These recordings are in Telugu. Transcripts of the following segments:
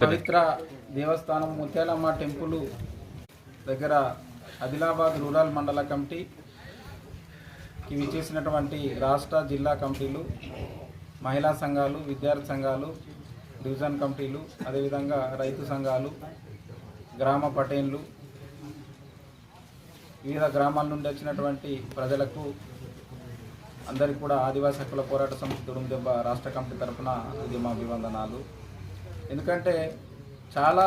పవిత్ర దేవస్థానం ముత్యాలమ్మ టెంపుల్ దగ్గర ఆదిలాబాద్ రూరల్ మండల కమిటీకి విచ్చేసినటువంటి రాష్ట్ర జిల్లా కమిటీలు మహిళా సంఘాలు విద్యార్థి సంఘాలు డివిజన్ కమిటీలు అదేవిధంగా రైతు సంఘాలు గ్రామ పటేన్లు వివిధ గ్రామాల నుండి వచ్చినటువంటి ప్రజలకు అందరికీ కూడా ఆదివాసీ హక్కుల పోరాట సమితి దుడుం దెబ్బ రాష్ట్ర కమిటీ తరఫున ఉద్యమ అభివందనాలు. ఎందుకంటే చాలా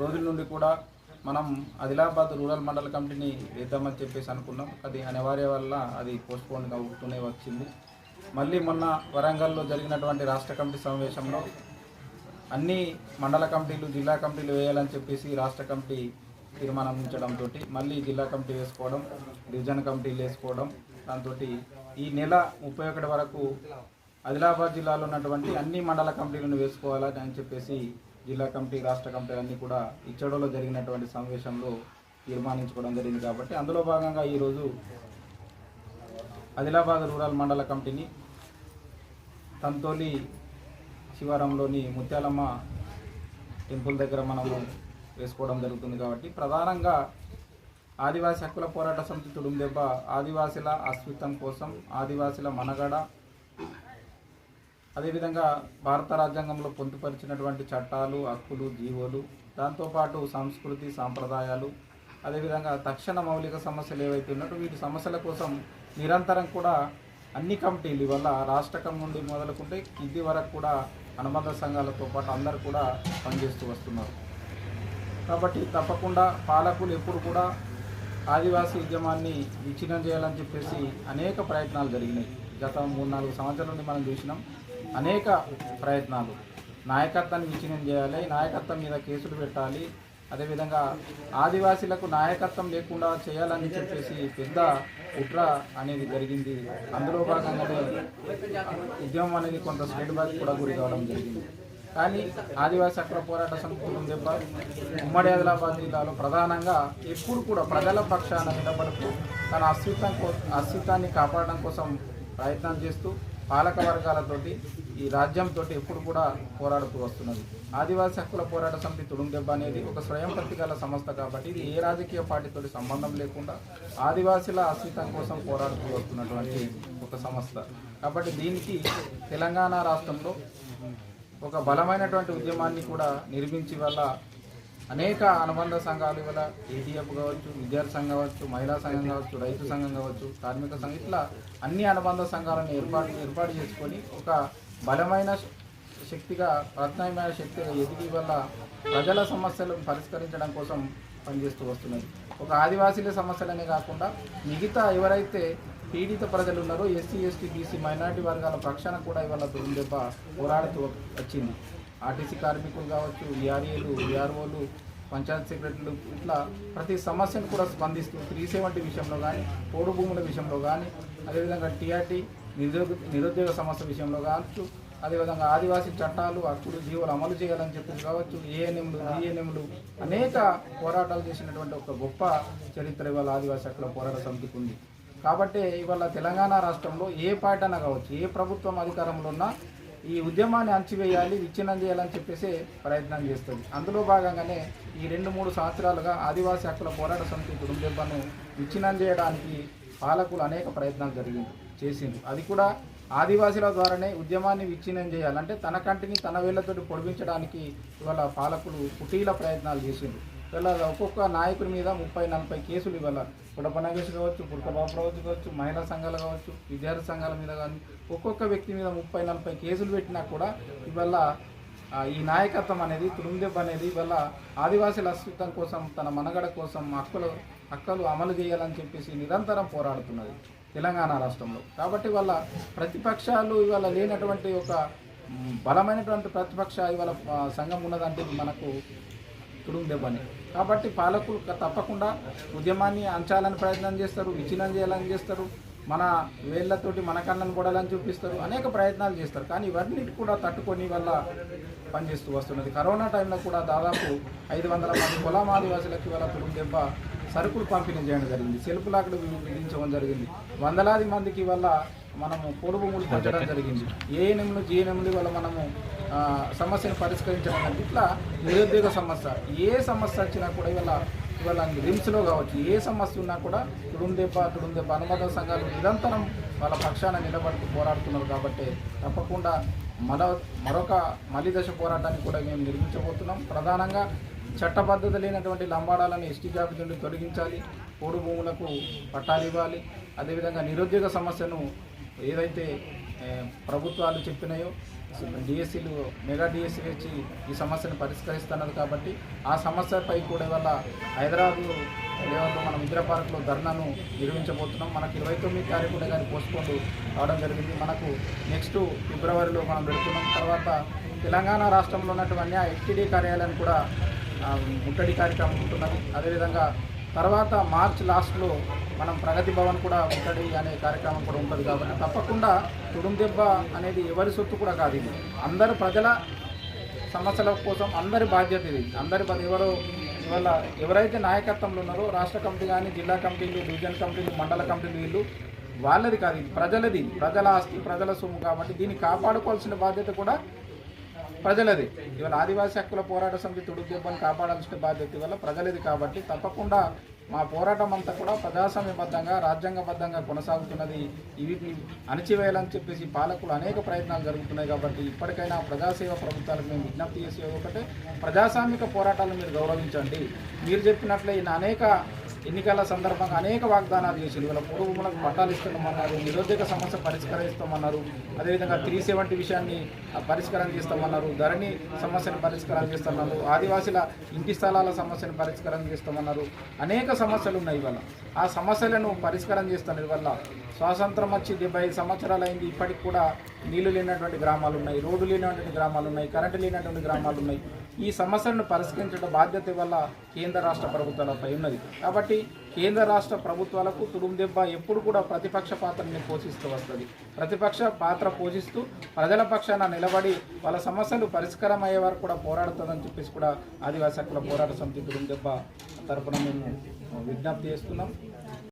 రోజుల నుండి కూడా మనం ఆదిలాబాద్ రూరల్ మండల కమిటీని వేద్దామని చెప్పేసి అనుకున్నాం. అది అనివార్య వల్ల అది పోస్ట్పోన్ అవుతూనే వచ్చింది. మళ్ళీ మొన్న వరంగల్లో జరిగినటువంటి రాష్ట్ర కమిటీ సమావేశంలో అన్ని మండల కమిటీలు జిల్లా కమిటీలు వేయాలని చెప్పేసి రాష్ట్ర కమిటీ తీర్మానించడంతో మళ్ళీ జిల్లా కమిటీ వేసుకోవడం డివిజన్ కమిటీలు వేసుకోవడం దాంతో ఈ నెల ముప్పై ఒకటి వరకు ఆదిలాబాద్ జిల్లాలో ఉన్నటువంటి అన్ని మండల కమిటీలను వేసుకోవాలని అని చెప్పేసి జిల్లా కమిటీ రాష్ట్ర కమిటీ అన్నీ కూడా ఇచ్చడలో జరిగినటువంటి సమావేశంలో తీర్మానించుకోవడం జరిగింది కాబట్టి అందులో భాగంగా ఈరోజు ఆదిలాబాద్ రూరల్ మండల కమిటీని తంతోలి శివారంలోని ముత్యాలమ్మ టెంపుల్ దగ్గర మనము వేసుకోవడం జరుగుతుంది కాబట్టి ప్రధానంగా ఆదివాసీ హక్కుల పోరాట సమితి తుడుం దెబ్బ ఆదివాసీల అస్తిత్వం కోసం ఆదివాసీల మనగడ అదేవిధంగా భారత రాజ్యాంగంలో పొందుపరిచినటువంటి చట్టాలు హక్కులు జీవోలు దాంతోపాటు సంస్కృతి సాంప్రదాయాలు అదేవిధంగా తక్షణ మౌలిక సమస్యలు ఏవైతే ఉన్నట్టు వీటి సమస్యల కోసం నిరంతరం కూడా అన్ని కమిటీలు వల్ల రాష్ట్రకం నుండి మొదలుకుంటే కింది వరకు కూడా అనుబంధ సంఘాలతో పాటు అందరు కూడా పనిచేస్తూ వస్తున్నారు. కాబట్టి తప్పకుండా పాలకులు ఎప్పుడు కూడా ఆదివాసీ ఉద్యమాన్ని విచ్ఛిన్నం చేయాలని చెప్పేసి అనేక ప్రయత్నాలు జరిగినాయి. గత మూడు నాలుగు సంవత్సరాల నుండి మనం చూసినాం. అనేక ప్రయత్నాలు. నాయకత్వాన్ని విచ్ఛిన్నం చేయాలి నాయకత్వం మీద కేసులు పెట్టాలి అదేవిధంగా ఆదివాసీలకు నాయకత్వం లేకుండా చేయాలని చెప్పేసి పెద్ద కుట్ర అనేది జరిగింది. అందులో భాగంగానే ఉద్యమం అనేది కొంత స్టేట్ బ్యాక్ కూడా గురి కావడం జరిగింది. కానీ ఆదివాసీ హక్కుల పోరాట సమితి దెబ్బ ఉమ్మడి ఆదిలాబాద్ జిల్లాలో ప్రధానంగా ఎప్పుడు కూడా ప్రజల పక్షాన నిలబడుతూ తన అస్తిత్వం కో అస్తిత్వాన్ని కాపాడడం కోసం ప్రయత్నం చేస్తూ పాలక వర్గాలతోటి ఈ రాజ్యంతో ఎప్పుడు కూడా పోరాడుతూ వస్తున్నది. ఆదివాసీ హక్కుల పోరాట సమితి తుడుందెబ్బ అనేది ఒక స్వయం ప్రతిగల సంస్థ కాబట్టి ఇది ఏ రాజకీయ పార్టీతో సంబంధం లేకుండా ఆదివాసీల అస్తిత్వం కోసం పోరాడుతూ వస్తున్నటువంటి ఒక సంస్థ. కాబట్టి దీనికి తెలంగాణ రాష్ట్రంలో ఒక బలమైనటువంటి ఉద్యమాన్ని కూడా నిర్మించి వల్ల అనేక అనుబంధ సంఘాలు ఇవాళ ఏటీఎఫ్ కావచ్చు విద్యార్థి సంఘం కావచ్చు మహిళా సంఘం కావచ్చు రైతు సంఘం కావచ్చు కార్మిక సంఘం ఇట్లా అన్ని అనుబంధ సంఘాలను ఏర్పాటు ఏర్పాటు చేసుకొని ఒక బలమైన శక్తిగా ప్రత్యామ్నాయ శక్తిగా ఎదిగి వల్ల ప్రజల సమస్యలను పరిష్కరించడం కోసం పనిచేస్తూ వస్తున్నది ఒక ఆదివాసీల సమస్యలనే కాకుండా మిగతా ఎవరైతే పీడిత ప్రజలు ఉన్నారో ఎస్సీ ఎస్టీ బీసీ మైనార్టీ వర్గాల పక్షాన కూడా ఇవాళ దెబ్బ పోరాడుతూ వచ్చింది. ఆర్టీసీ కార్మికులు కావచ్చు ఈఆర్ఏలు ఈఆర్ఓలు పంచాయత్ సెక్రటరీలు ఇట్లా ప్రతి సమస్యను కూడా స్పందిస్తూ త్రీ సెవెంటీ విషయంలో కానీ పోడు భూముల విషయంలో కానీ అదేవిధంగా టీఆర్టీ నిరుద్యోగ నిరుద్యోగ సమస్య విషయంలో కావచ్చు అదేవిధంగా ఆదివాసీ చట్టాలు హక్కులు జీవులు అమలు చేయాలని చెప్పి కావచ్చు ఏఎన్ఎంలు డిఎన్ఎంలు అనేక పోరాటాలు చేసినటువంటి ఒక గొప్ప చరిత్ర ఇవాళ ఆదివాసీ హక్కుల పోరాట సమితికి ఉంది. కాబట్టి ఇవాళ తెలంగాణ రాష్ట్రంలో ఏ పార్టీ అయినా కావచ్చు ఏ ప్రభుత్వం అధికారంలో ఉన్నా ఈ ఉద్యమాన్ని అణచివేయాలి విచ్ఛిన్నం చేయాలని చెప్పేసి ప్రయత్నం చేస్తుంది. అందులో భాగంగానే ఈ రెండు మూడు సంవత్సరాలుగా ఆదివాసీ హక్కుల పోరాట సమితి కుటుంబను విచ్ఛిన్నం చేయడానికి పాలకులు అనేక ప్రయత్నాలు జరిగింది చేసింది అది కూడా ఆదివాసీల ద్వారానే ఉద్యమాన్ని విచ్ఛిన్నం చేయాలంటే తన కంటిని తన వేళ్ళతోటి పొడిపించడానికి ఇవాళ పాలకులు కుటీల ప్రయత్నాలు చేసిండ్రు. ఇలా ఒక్కొక్క నాయకుడి మీద ముప్పై నలభై కేసులు ఇవ్వాలి కుడప కావచ్చు పుడక బాబురావు కావచ్చు మహిళా సంఘాలు కావచ్చు విద్యార్థి సంఘాల మీద కానీ ఒక్కొక్క వ్యక్తి మీద ముప్పై నలభై కేసులు పెట్టినా కూడా ఇవాళ ఈ నాయకత్వం అనేది తురుందెబ్బ అనేది ఇవాళ ఆదివాసీల అస్తిత్వం కోసం తన మనగడ కోసం హక్కులు హక్కులు అమలు చేయాలని చెప్పేసి నిరంతరం పోరాడుతున్నది తెలంగాణ రాష్ట్రంలో. కాబట్టి వాళ్ళ ప్రతిపక్షాలు ఇవాళ లేనటువంటి ఒక బలమైనటువంటి ప్రతిపక్ష ఇవాళ సంఘం ఉన్నదంటే మనకు దెబ్బని కాబట్టి పాలకులు తప్పకుండా ఉద్యమాన్ని అంచాలని ప్రయత్నం చేస్తారు విచ్ఛిన్నం చేయాలని చేస్తారు మన వేళ్ళతోటి మన కళ్ళను కొడాలని చూపిస్తారు అనేక ప్రయత్నాలు చేస్తారు. కానీ ఇవన్నీ కూడా తట్టుకొని వల్ల పనిచేస్తూ వస్తున్నది. కరోనా టైంలో కూడా దాదాపు ఐదు వందల మంది పొలం ఆదివాసులకి వాళ్ళ దెబ్బ సరుకులు పంపిణీ చేయడం జరిగింది. సెల్ఫ్ లాక్లు విధించడం జరిగింది. వందలాది మందికి వల్ల మనము పొడుగు భూములు పంచడం జరిగింది. ఏఎన్ఎంలు జిఎన్ఎంలు వల్ల మనము సమస్యను పరిష్కరించడం అనేది ఇట్లా నిరుద్యోగ సమస్య. ఏ సమస్య వచ్చినా కూడా ఇవాళ ఇవాళ రిమ్స్లో కావచ్చు. ఏ సమస్య ఉన్నా కూడా తుడుందెబ్బ తుడుందెబ్బ అనుబంధ సంఘాలు నిరంతరం వాళ్ళ పక్షాన నిలబడుతూ పోరాడుతున్నారు కాబట్టి తప్పకుండా మరో మరొక మలి దశ పోరాటాన్ని కూడా మేము నిర్మించబోతున్నాం. ప్రధానంగా చట్టబద్ధత లేనటువంటి లంబాడాలను ఎస్టీ జాబితా నుండి తొలగించాలి పోడు భూములకు పట్టాలు ఇవ్వాలి అదేవిధంగా నిరుద్యోగ సమస్యను ఏదైతే ప్రభుత్వాలు చెప్పినాయో డిఎస్సీలు మెగా డిఎస్సీ వచ్చి ఈ సమస్యను పరిష్కరిస్తున్నది కాబట్టి ఆ సమస్యపై కూడా వల్ల హైదరాబాద్ లెవెల్లో మనం ఇందిరా పార్క్లో ధర్నాను నిర్వహించబోతున్నాం. మనకు ఇరవై తొమ్మిది తారీఖు కానీ పోస్ట్పోన్ అవడం జరిగింది. మనకు నెక్స్ట్ ఫిబ్రవరిలో మనం పెడుతున్నాం. తర్వాత తెలంగాణ రాష్ట్రంలో ఉన్నటువంటి ఆ ఎస్టీడీ కార్యాలయాన్ని కూడా ముట్టడి కార్యక్రమం ఉంటున్నది. అదేవిధంగా తర్వాత మార్చ్ లాస్ట్లో మనం ప్రగతి భవన్ కూడా ముట్టడి అనే కార్యక్రమం కూడా ఉంటుంది కాబట్టి తప్పకుండా తుడుందెబ్బ అనేది ఎవరి సొత్తు కూడా కాదు ఇది. అందరు ప్రజల సమస్యల కోసం అందరి బాధ్యత ఇది. అందరి బాధ్యత ఎవరు ఇవాళ ఎవరైతే నాయకత్వంలో ఉన్నారో రాష్ట్ర కమిటీ కానీ జిల్లా కమిటీలు డివిజన్ కమిటీలు మండల కమిటీలు వీళ్ళు వాళ్ళది కాదు ఇది. ప్రజలది. ప్రజల ఆస్తి ప్రజల సొమ్ము కాబట్టి దీన్ని కాపాడుకోవాల్సిన బాధ్యత కూడా ప్రజలది. ఇవాళ ఆదివాసీ హక్కుల పోరాట సమితి తుడుగు దెబ్బను కాపాడాల్సిన బాధ్యత ఇవాళ ప్రజలది కాబట్టి తప్పకుండా మా పోరాటం అంతా కూడా ప్రజాస్వామ్యబద్ధంగా రాజ్యాంగబద్ధంగా కొనసాగుతున్నది వీటిని అణచివేయాలని చెప్పేసి పాలకులు అనేక ప్రయత్నాలు జరుగుతున్నాయి కాబట్టి ఇప్పటికైనా ప్రజాసేవ ప్రభుత్వాలకు మేము విజ్ఞప్తి చేసే ఒకటే. ప్రజాస్వామిక పోరాటాలను మీరు గౌరవించండి. మీరు చెప్పినట్లే ఈయన అనేక ఎన్నికల సందర్భంగా అనేక వాగ్దానాలు చేసింది. పొరుగు మనకు పట్టాలు ఇస్తున్నామన్నారు నిరుద్యోగ సమస్య పరిష్కరిస్తామన్నారు. అదేవిధంగా త్రీ సెవెంటీ విషయాన్ని పరిష్కారం చేస్తామన్నారు. ధరణి సమస్యను పరిష్కారం చేస్తామన్నారు. ఆదివాసీల ఇంటి స్థలాల సమస్యను పరిష్కారం చేస్తామన్నారు. అనేక సమస్యలు ఉన్నాయి ఇవాళ. ఆ సమస్యలను పరిష్కారం చేస్తాను ఇవాళ స్వాతంత్రం వచ్చి డెబ్బై ఐదు సంవత్సరాలు అయింది ఇప్పటికి కూడా నీళ్ళు లేనటువంటి గ్రామాలు ఉన్నాయి. రోడ్డు లేనటువంటి గ్రామాలు ఉన్నాయి. కరెంటు లేనటువంటి గ్రామాలు ఉన్నాయి. ఈ సమస్యలను పరిష్కరించడం బాధ్యత వల్ల కేంద్ర రాష్ట్ర ప్రభుత్వాలపై ఉన్నది. కాబట్టి కేంద్ర రాష్ట్ర ప్రభుత్వాలకు తుడుం దెబ్బ ఎప్పుడు కూడా ప్రతిపక్ష పాత్రని పోషిస్తూ వస్తుంది. ప్రతిపక్ష పాత్ర పోషిస్తూ ప్రజల పక్షాన నిలబడి వాళ్ళ సమస్యలు పరిష్కారం అయ్యే వరకు కూడా పోరాడుతుందని చెప్పేసి కూడా ఆదివాసీ హక్కుల పోరాట సమితి తుడుం దెబ్బ తరపున మేము విజ్ఞప్తి చేస్తున్నాం.